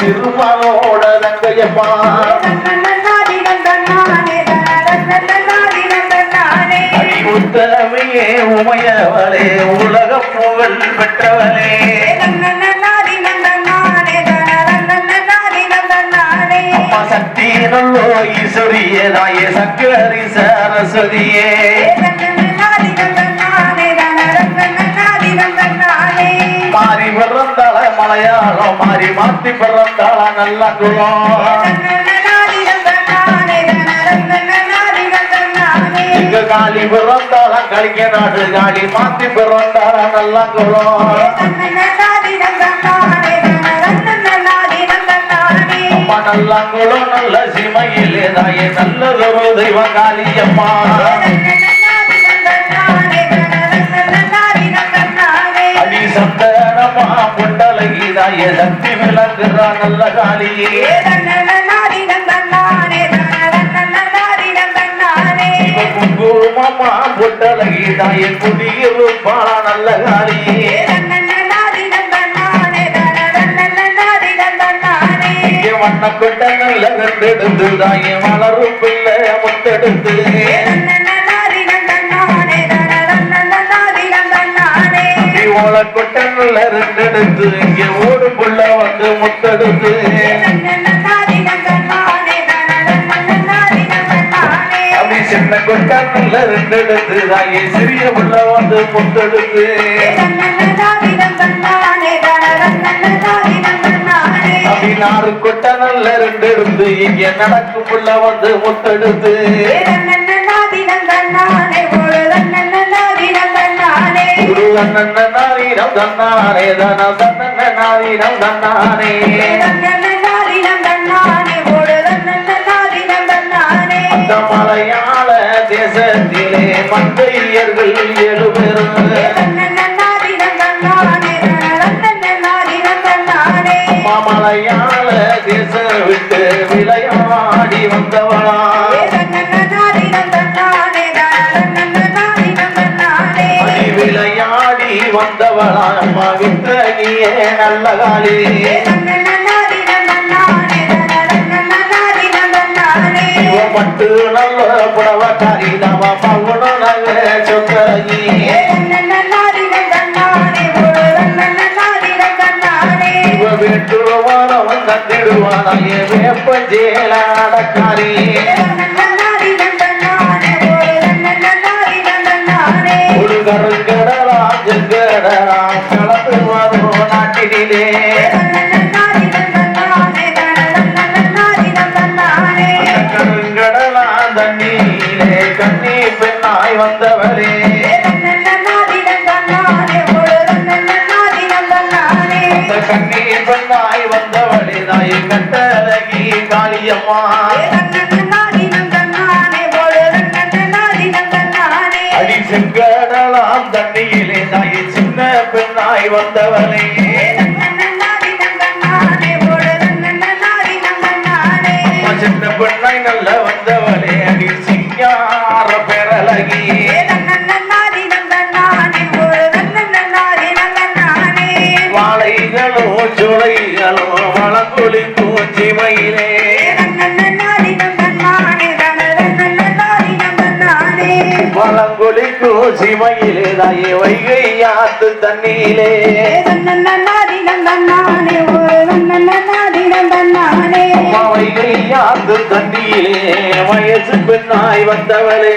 திருமணோட தங்கையம்மா உத்தமையே உமையவளே உலக புகழ் பெற்றவளே சக்தி நல்லோ ஈஸ்வரியே தாயே சக்கரி சரஸ்வதியே. மலையாளம் மாறி மாத்தி பிறந்தாளா நல்ல குலம் இங்க காளி பிறந்தாள கலிங்க நாடு காலி மாத்தி பிறந்தாளா நல்ல குலம் அம்மா நல்ல குலம் நல்ல சிமையிலே தாயே நல்லதொரு தெய்வ காளியம்மா அடி சந்தனமா புண்டலகி தாயே சக்தி நல்ல காளியே குங்குமமா புண்டலகி தாயே குடியிருப்பாள நல்ல காளியே இங்கே வண்ண கொட்டங்கள்ல கண்டெடுத்து தாயே மலரும் பிள்ளை முத்தெடுத்து. ஓல கொட்டங்கள்ல ரெண்டெடுத்து இங்கே ஓடும் புள்ள வந்து முத்தெடுத்து. அப்படி சின்ன கொட்டங்கள்ல ரெண்டெடுத்து தாயே சிறிய புள்ள வந்து முத்தெடுத்து. அப்படி நாறு கொட்டங்கள்ல ரெண்டெடுத்து இங்கே நடக்கும் புள்ள வந்து முத்தெடுத்து. நாரீரம் தன்னானே தன தன்ன நாரீரம் தன்னானே. அந்த மலையாள தேசத்திலே மந்தையர்கள் எழுபெறும் மலையாள வந்தவளா அம்மா வித்தகியே நல்ல காலி இவ பட்டு நல்ல புடவக்காரி நம்ம பவுன நல்ல சொந்தகி இவ தந்திடுவானாயே வேப்ப ஜேலாடக்காரி பெண்ணாய் வந்தவளே தாய் கட்டழகி காளியம்மா. அடி செங்கடலாம் தண்ணியிலே தாய் சின்ன பெண்ணாய் வந்தவளே. சின்ன பெண்ணாய் நல்ல வளங்குழி பூச்சி மயிலே வளங்குழி தாயே வைகை ஆத்து தண்ணீரே வைகை ஆத்து தண்ணீலே வயசு பெண்ணாய் வந்தவளே.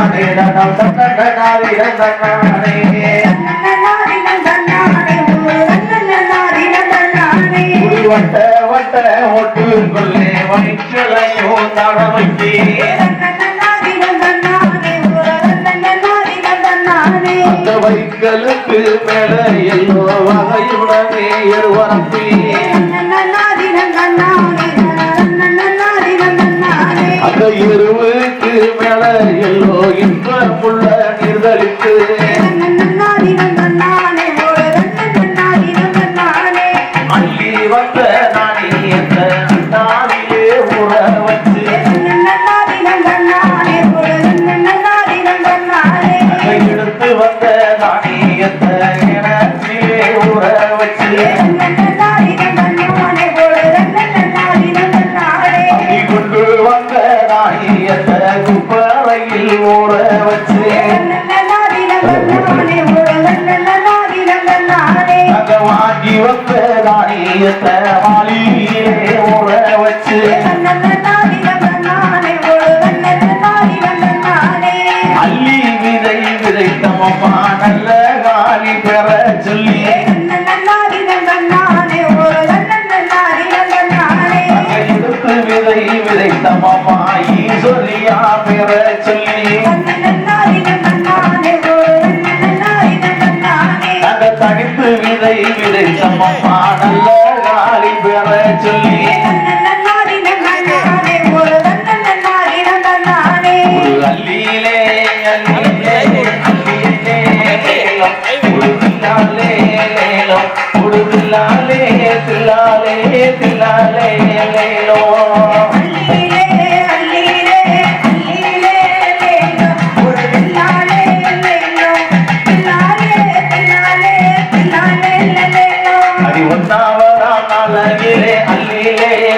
தன்னநாதீனம் வட்ட வயிற்றலையோ தடவைக்கு வைக்கலுக்கு மேல எல்லோ வகையுடனே எருவரப்பி அந்த இரு நாணி என்ற மாளிகையிலே வச்சு.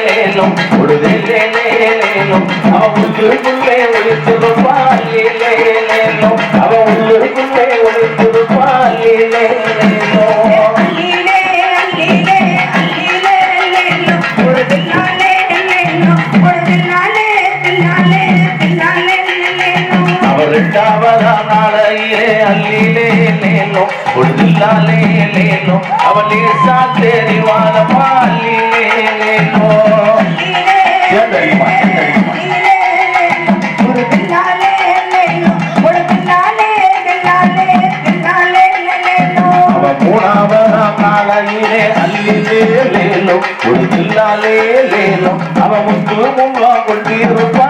லேலம் அல்லிலே லேலும் அவ உள்ளுக்குள்ளே ஒளித்திருப்பா அல்லிலே லேலும் அவ உள்ளுக்குள்ளே ஒளித்திருப்பா அல்லிலே லேலும் ஒடுதில்லாலே லேலும் அவ லேசா தெரிவாளப்பா அல்லிலே லேலும் ஏன் தெரியுமா ஒரு தில்லாலே லேலும். அவ முத்து முன்வா கொண்டிருப்பா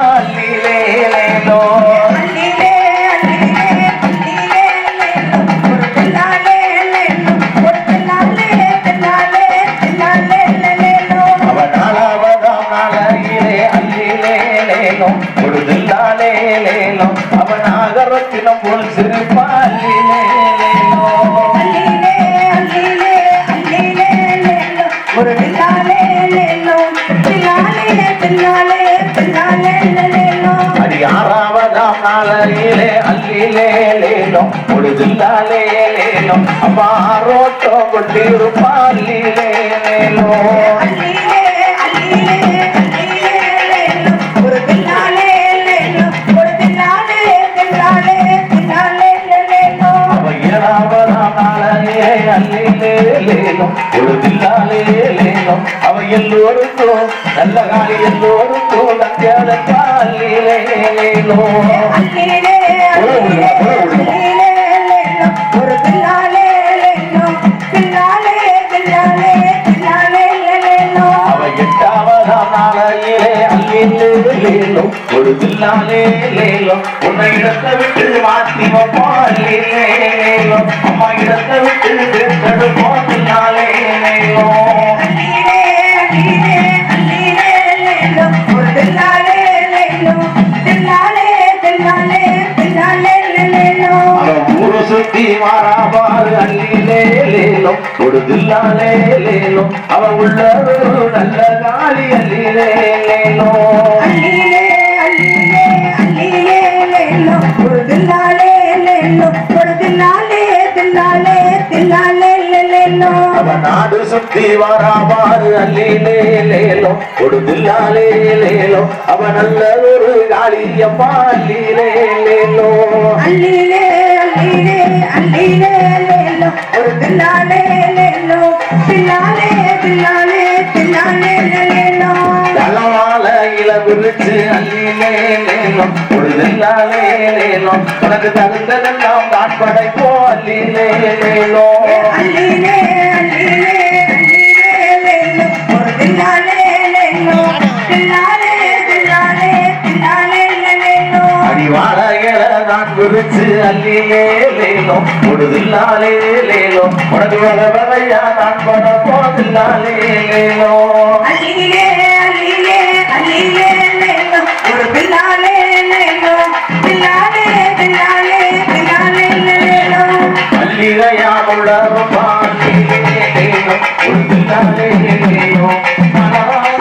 நாளையிலே அல்லிலே லேலும் ஒரு லேலும் அப்பா ரோட்டோ லேலும். அல்லிலே அல்லிலே எல்லோருக்கும் நல்ல காலி எல்லோருக்கும் நத்தியாதப்பா அல்லிலே ஒரு பின்னாலே பின்னாலே பின்னாலே பின்னாலே அவ எட்டாவதாம் நாளையிலே லேலும் ஒரு லேலும் உன்னை இடத்தை விட்டு மாற்றி லேலும் அம்மா இடத்தை விட்டு தேர்ந்தெடுப்போம் தில்லாலே லேலும் சுத்தி மாறாபாரு அள்ளிலே லேலும் கொடுதில்லாலே லேலும். அவ உள்ள ஒரு நல்ல காளி அள்ளிலே லேலும். அள்ளிலே அள்ளிலே அள்ளிலே லேலோ ஒரு தில்லாலே லேலோ ஒரு தில்லாலே தில்லாலே தில்லாலே லேலோ அவ நாடு சுத்தி வாராபாரு அள்ளிலே லேலும். கொடுதில்லாலே லேலும் அவ நல்ல ஒரு காளியம்மா அள்ளிலே லேலும். அள்ளிலே அள்ளிலே லேலோ. ஒரு தில்லாலே லேலோ. தில்லாலே தில்லாலே தில்லாலே லேலோ. தலவால இல விரிச்சு உனக்கு தகுந்ததெல்லாம் நான் படைப்போ அள்ளிலே லேலோ. ஒரு லேலோ. லேலோ. இல நான் விரிச்சு அள்ளிலே லேலும் கொடுதில்லாலே லேலும். உனக்கு வர வரையா நான் படைப்போ தில்லாலே லேலும். அள்ளிலே அள்ளிலே அள்ளிலே லேலோ ஒரு மனவாத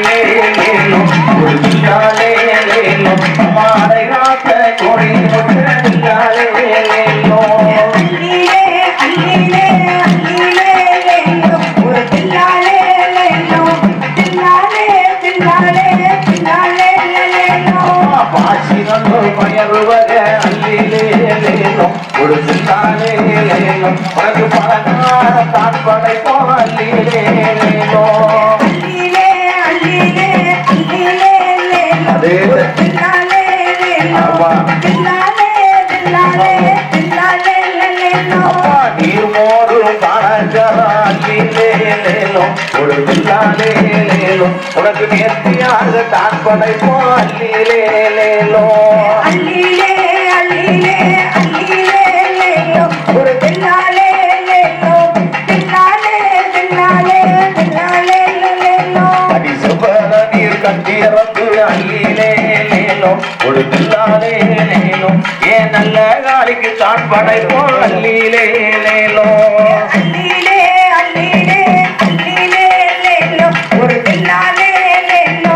உனக்கு பழகான தான் படைப்போ அள்ளிலேனும் லேலோ ஆமா. தில்லாலே தில்லாலே தில்லாலே லேலோ நீர்மோடு பழகாலேனும் கொடுத்தாலேனும் உனக்கு நேர்த்தியாக தான் படைப்போ அள்ளிலேனும் அள்ளிலே அள்ளிலே அள்ளிலே லேலோ ஒரு தில்லாலே லேலோ லேலோ அடி சுபர நீர் கட்டியறப்பு அள்ளிலேனும் கொடுத்தாலேனும் ஏன் நல்ல காலிக்கு தான் படைப்போ அள்ளிலேனும் அள்ளிலே அள்ளிலே அள்ளிலே லேலோ ஒரு தில்லாலே லேலோ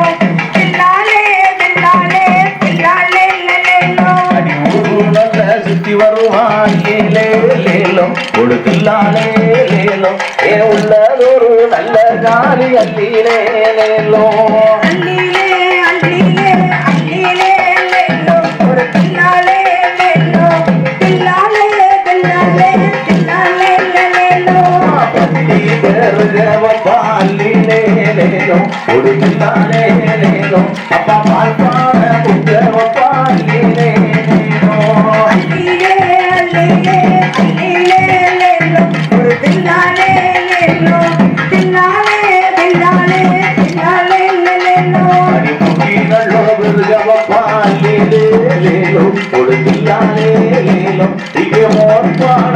தில்லாலே தில்லாலே தில்லாலே லேலோ அடி ஊரு நல்ல சுத்தி வருவான் லேலும் கொடுக்கலாலே லேலும் ஏ உள்ளதொரு நல்ல காலி அள்ளிலே பெருகவப்பாலிலேலும் கொடுக்கலாலேலும் அப்பா பால் பாட புத்தவப்பாலிலேலும் ஒரு தில்லாலே லேலோ தில்லாலே தில்லாலே தில்லாலே இங்கே மோர் பாட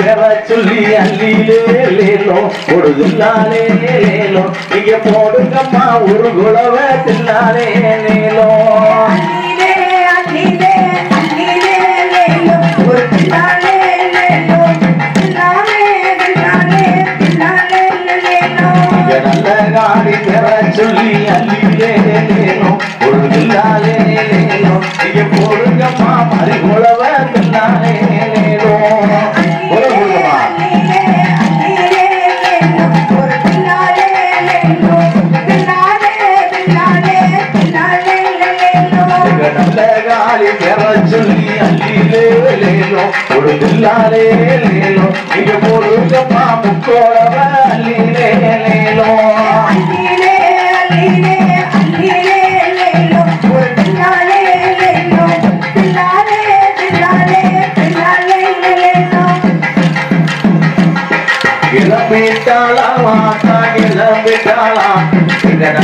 பெற சொல்லி அள்ளிலேலோ கொடுதில்லாலே லேலோ இங்க போடுங்கம்மா ஒரு குளவ தில்லாலே லேலோ லேலோ லேலோ லேலோ நல்ல காலி பெற சொல்லி அள்ளிலேலோ கொடுதில்லாலே லேலோ இங்க போடுங்கம்மா ஒரு பில்லாலே லேலோ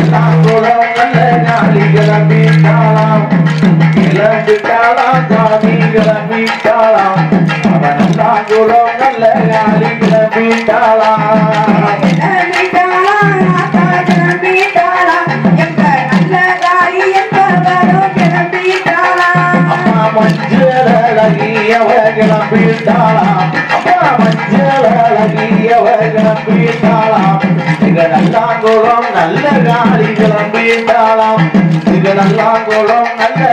நல்லா கூட நல்ல நாளிகள பேட்டாளா கிளம்பிட்டாளாம் கிளம்பிட்டாளா சாமி கிளம்பிட்டாளா அவன் நல்லா குளம் நல்ல நாளி கிளம்பிட்டாளா நல்ல காளி மஞ்சள் அழகியவ கிளம்பிட்டாளாம் மஞ்சள் அழகியவ கிளம்பிட்டாளாம் நல்லாங்குளம் நல்ல கிளம்பிட்டாளாம் நல்லாங்குளம் நல்ல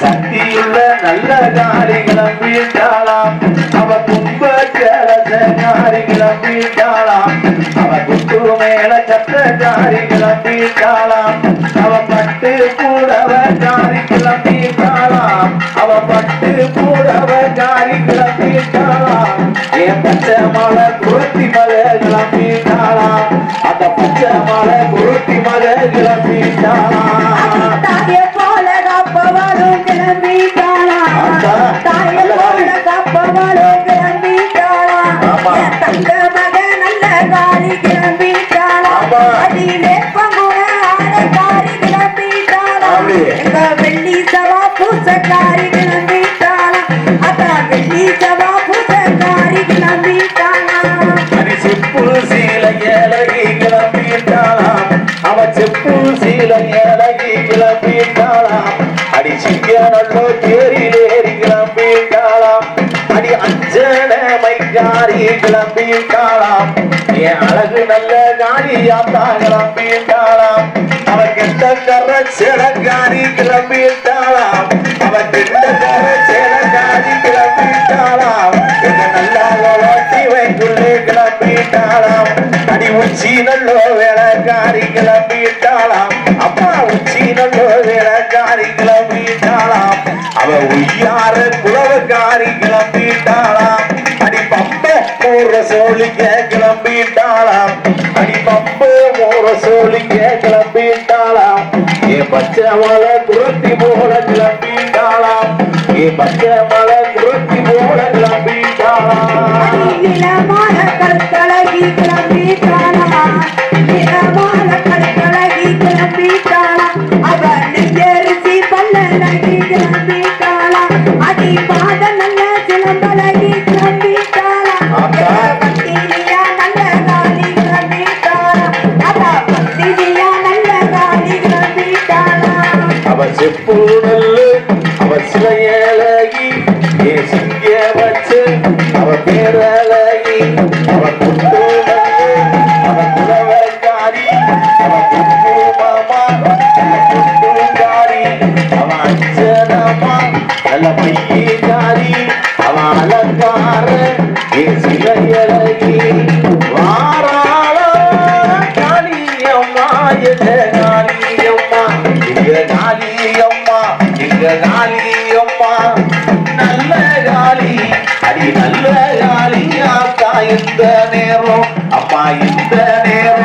சக்தியுள்ள நல்ல காரி கிளம்பிட்டாளாம் அவ கும்ப ஜலச காரி கிளம்பிட்டாளாம் அவ குட்டு மேல சத்த காரி கிளம்பிட்டாளாம் அவ பட்டு கூடவ காரி கிளம்பிட்டாளாம் அவ பட்டு கூடவ காரி கிளம்பிட்டாளாம் என் பச்சை மலை குருத்தி மலை கிளம்பிட்டாளாம் அந்த பச்சை மலை குருத்தி மலை கிளம்பிட்டாளாம் கிளம்பிட்டாளாம் என் அழகு நல்ல காரியாத்தா கிளம்பிட்டாளாம் அவ கெட்ட கர சிலக்காரி கிளம்பிட்டாளாம் அவ கெட்ட கர மூற சோழிக்க கிளம்பிட்டாளாம் ஏ பச்சை மலை குரத்தி போல கிளம்பிட்டாளாம் ஏ பச்சை மலை குரத்தி போல கிளம்பிட்டாளாம் நிலமான கற்கழகி காளியம்மா என்ற காளியம்மா அம்மா. காளியம்மா இங்க காளியம்மா நல்ல காளி அடி நல்ல காளி ஆத்தா இந்த நேரம் அம்மா இந்த நேரம்.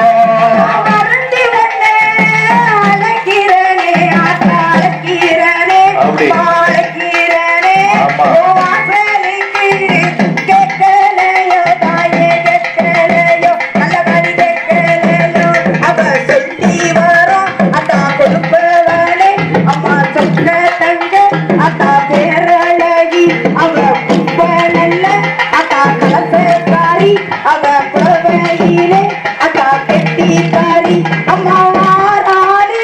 தாரி அவ குழவையிலே அக்கா கெட்டி தாரி அம்மா வாராளே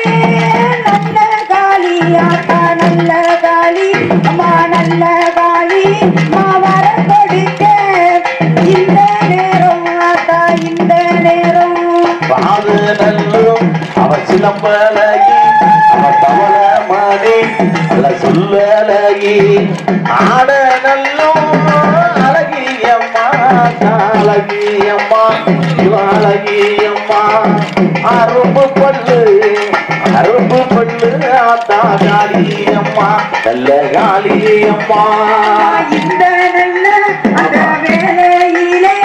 நல்ல காளி அக்கா நல்ல காளி ஆட அழகியம்மா இவழகியம்மா அரும்பு பல்லு அரும்பு பல்லு ஆத்தா காளியம்மா நல்ல காளியம்மா. இந்த நல்ல அந்த வேலையிலே